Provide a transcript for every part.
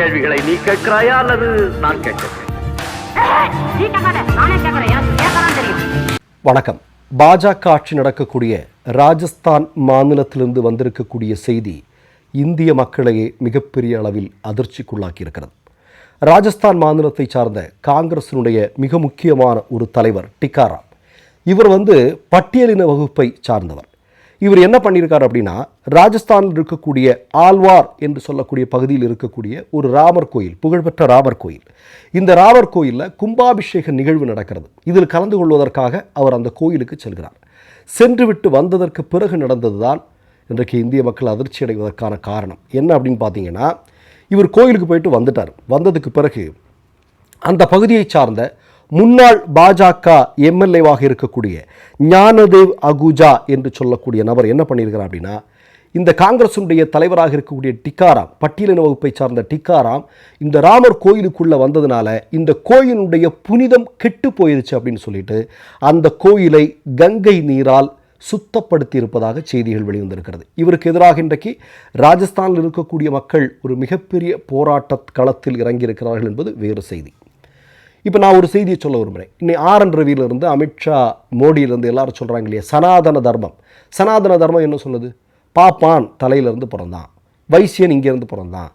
கேள்விகளை நீ கேட்கிறாயா அல்லது நான் கேட்கிறேன் வணக்கம். பாஜக ஆட்சி நடக்கக்கூடிய ராஜஸ்தான் மாநிலத்திலிருந்து வந்திருக்கக்கூடிய செய்தி இந்திய மக்களையே மிகப்பெரிய அளவில் அதிர்ச்சிக்குள்ளாக்கி இருக்கிறது ராஜஸ்தான் மாநிலத்தை சார்ந்த காங்கிரசினுடைய மிக முக்கியமான ஒரு தலைவர் டிக்காராம். இவர் வந்து பட்டியலின வகுப்பை சார்ந்தவர். இவர் என்ன பண்ணியிருக்கார் அப்படின்னா ராஜஸ்தானில் இருக்கக்கூடிய ஆழ்வார் என்று சொல்லக்கூடிய பகுதியில் இருக்கக்கூடிய ஒரு ராமர் கோயில் புகழ்பெற்ற ராமர் கோயில். இந்த ராமர் கோயிலில் கும்பாபிஷேக நிகழ்வு நடக்கிறது. இதில் கலந்து கொள்வதற்காக அவர் அந்த கோயிலுக்கு செல்கிறார். சென்றுவிட்டு வந்ததற்கு பிறகு நடந்ததுதான் இன்றைக்கு இந்திய மக்கள் அதிர்ச்சி அடைவதற்கான காரணம். என்ன அப்படின்னு பார்த்தீங்கன்னா இவர் கோயிலுக்கு போயிட்டு வந்துட்டார். வந்ததுக்கு பிறகு அந்த பகுதியை சார்ந்த முன்னாள் பாஜக எம்எல்ஏவாக இருக்கக்கூடிய ஞானதேவ் அகுஜா என்று சொல்லக்கூடிய நபர் என்ன பண்ணியிருக்கிறார் அப்படின்னா இந்த காங்கிரசுடைய தலைவராக இருக்கக்கூடிய டிக்காராம் பட்டியலின வகுப்பை சார்ந்த டிக்காராம் இந்த ராமர் கோயிலுக்குள்ளே வந்ததுனால இந்த கோயிலுடைய புனிதம் கெட்டு போயிருச்சு அப்படின்னு சொல்லிட்டு அந்த கோயிலை கங்கை நீரால் சுத்தப்படுத்தி இருப்பதாக செய்திகள் வெளிவந்திருக்கிறது. இவருக்கு எதிராக இன்றைக்கு ராஜஸ்தானில் இருக்கக்கூடிய மக்கள் ஒரு மிகப்பெரிய போராட்ட களத்தில் இறங்கியிருக்கிறார்கள் என்பது வேறு செய்தி. இப்போ நான் ஒரு செய்தியை சொல்ல விரும்புகிறேன் இன்னைக்கு ஆர் என் ரவியிலிருந்து அமித்ஷா மோடியிலிருந்து எல்லாரும் சொல்கிறாங்க இல்லையா? சனாதன தர்மம். சனாதன தர்மம் என்ன சொல்லுது பாப்பான் தலையிலிருந்து பிறந்தான். வைசியன் இங்கேருந்து பிறந்தான்.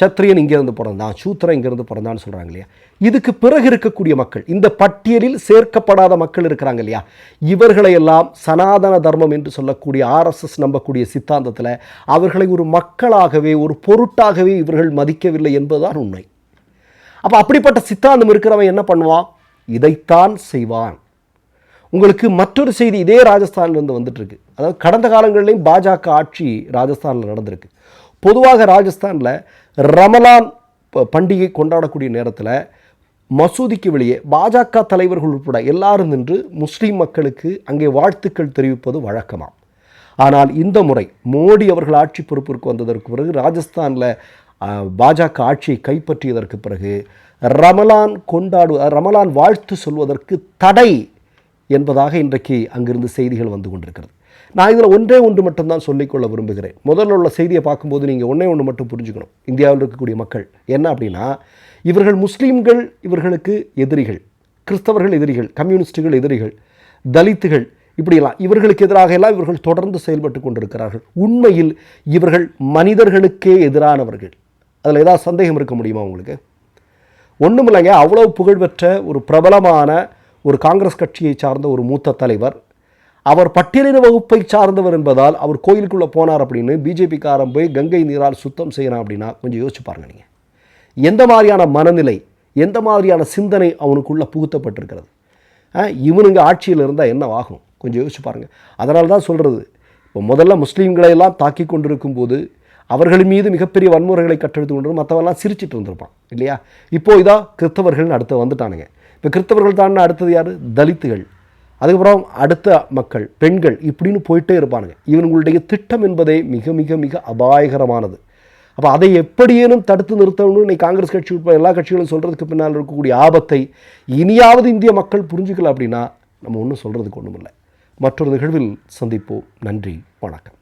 சத்திரியன் இங்கேருந்து பிறந்தான். சூத்திரன் இங்கேருந்து பிறந்தான்னு சொல்கிறாங்க இல்லையா? இதுக்கு பிறகு இருக்கக்கூடிய மக்கள் இந்த பட்டியலில் சேர்க்கப்படாத மக்கள் இருக்கிறாங்க இல்லையா? இவர்களையெல்லாம் சனாதன தர்மம் என்று சொல்லக்கூடிய ஆர்எஸ்எஸ் நம்பக்கூடிய சித்தாந்தத்தில் அவர்களை ஒரு மக்களாகவே ஒரு பொருட்டாகவே இவர்கள் மதிக்கவில்லை என்பதுதான் உண்மை. அப்போ அப்படிப்பட்ட சித்தாந்தம் இருக்கிறவன் என்ன பண்ணுவான்? இதைத்தான் செய்வான். உங்களுக்கு மற்றொரு செய்தி இதே ராஜஸ்தான்லேருந்து வந்துட்டுருக்கு. அதாவது கடந்த காலங்களிலையும் பாஜக ஆட்சி ராஜஸ்தானில் நடந்திருக்கு. பொதுவாக ராஜஸ்தானில் ரமலான் பண்டிகை கொண்டாடக்கூடிய நேரத்தில் மசூதிக்கு வெளியே பாஜக தலைவர்கள் உட்பட எல்லாரும் நின்று முஸ்லீம் மக்களுக்கு அங்கே வாழ்த்துக்கள் தெரிவிப்பது வழக்கமாம். ஆனால் இந்த முறை மோடி அவர்கள் ஆட்சி பொறுப்பிற்கு வந்ததற்கு பிறகு ராஜஸ்தானில் பாஜக ஆட்சியை கைப்பற்றியதற்கு பிறகு ரமலான் கொண்டாடு ரமலான் வாழ்த்து சொல்வதற்கு தடை என்பதாக இன்றைக்கு அங்கிருந்து செய்திகள் வந்து கொண்டிருக்கிறது. நான் இதில் ஒன்றே ஒன்று மட்டும்தான் சொல்லிக்கொள்ள விரும்புகிறேன். முதல்ல உள்ள செய்தியை பார்க்கும்போது நீங்கள் ஒன்றே ஒன்று மட்டும் புரிஞ்சுக்கணும். இந்தியாவில் இருக்கக்கூடிய மக்கள் என்ன அப்படின்னா இவர்கள் முஸ்லீம்கள் இவர்களுக்கு எதிரிகள் கிறிஸ்தவர்கள் எதிரிகள் கம்யூனிஸ்டுகள் எதிரிகள் தலித்துகள் இப்படியெல்லாம் இவர்களுக்கு எதிராக எல்லாம் இவர்கள் தொடர்ந்து செயல்பட்டு கொண்டிருக்கிறார்கள். உண்மையில் இவர்கள் மனிதர்களுக்கே எதிரானவர்கள். அதில் ஏதாவது சந்தேகம் இருக்க முடியுமா உங்களுக்கு? ஒன்றும் இல்லைங்க அவ்வளோ புகழ்பெற்ற ஒரு பிரபலமான ஒரு காங்கிரஸ் கட்சியை சார்ந்த ஒரு மூத்த தலைவர். அவர் பட்டியலின வகுப்பை சார்ந்தவர் என்பதால் அவர் கோயிலுக்குள்ளே போனார் அப்படின்னு பிஜேபிக்காரன் போய் கங்கை நீரால் சுத்தம் செய்கிறான் அப்படின்னா கொஞ்சம் யோசிச்சு பாருங்க நீங்கள் எந்த மாதிரியான மனநிலை எந்த மாதிரியான சிந்தனை அவனுக்குள்ளே புகுத்தப்பட்டிருக்கிறது? ஆ, இவனுங்க ஆட்சியில் இருந்தால் என்ன ஆகும்? கொஞ்சம் யோசிச்சு பாருங்கள் அதனால தான் சொல்கிறது இப்போ முதல்ல முஸ்லீம்களை எல்லாம் தாக்கி கொண்டிருக்கும் போது அவர்கள் மீது மிகப்பெரிய வன்முறைகளை கட்டெழுத்து கொண்டு மற்றவெல்லாம் சிரிச்சிட்டு இருந்திருப்பான் இல்லையா? இப்போ இதா கிறிஸ்தவர்கள்னு அடுத்து வந்துட்டானுங்க. இப்போ கிறிஸ்தவர்கள் தான் அடுத்தது யார்? தலித்துகள். அதுக்கப்புறம் அடுத்த மக்கள் பெண்கள் இப்படின்னு போயிட்டே இருப்பானுங்க. இவங்களுடைய திட்டம் என்பதே மிக மிக மிக அபாயகரமானது. அப்போ அதை எப்படியேனும் தடுத்து நிறுத்தணும்னு இன்னைக்கு காங்கிரஸ் கட்சி உட்பட எல்லா கட்சிகளும் சொல்கிறதுக்கு பின்னால் இருக்கக்கூடிய ஆபத்தை இனியாவது இந்திய மக்கள் புரிஞ்சுக்கல அப்படின்னா நம்ம ஒன்றும் சொல்கிறதுக்கு ஒன்றும் இல்லை மற்றொரு நிகழ்வில் சந்திப்போம். நன்றி. வணக்கம்.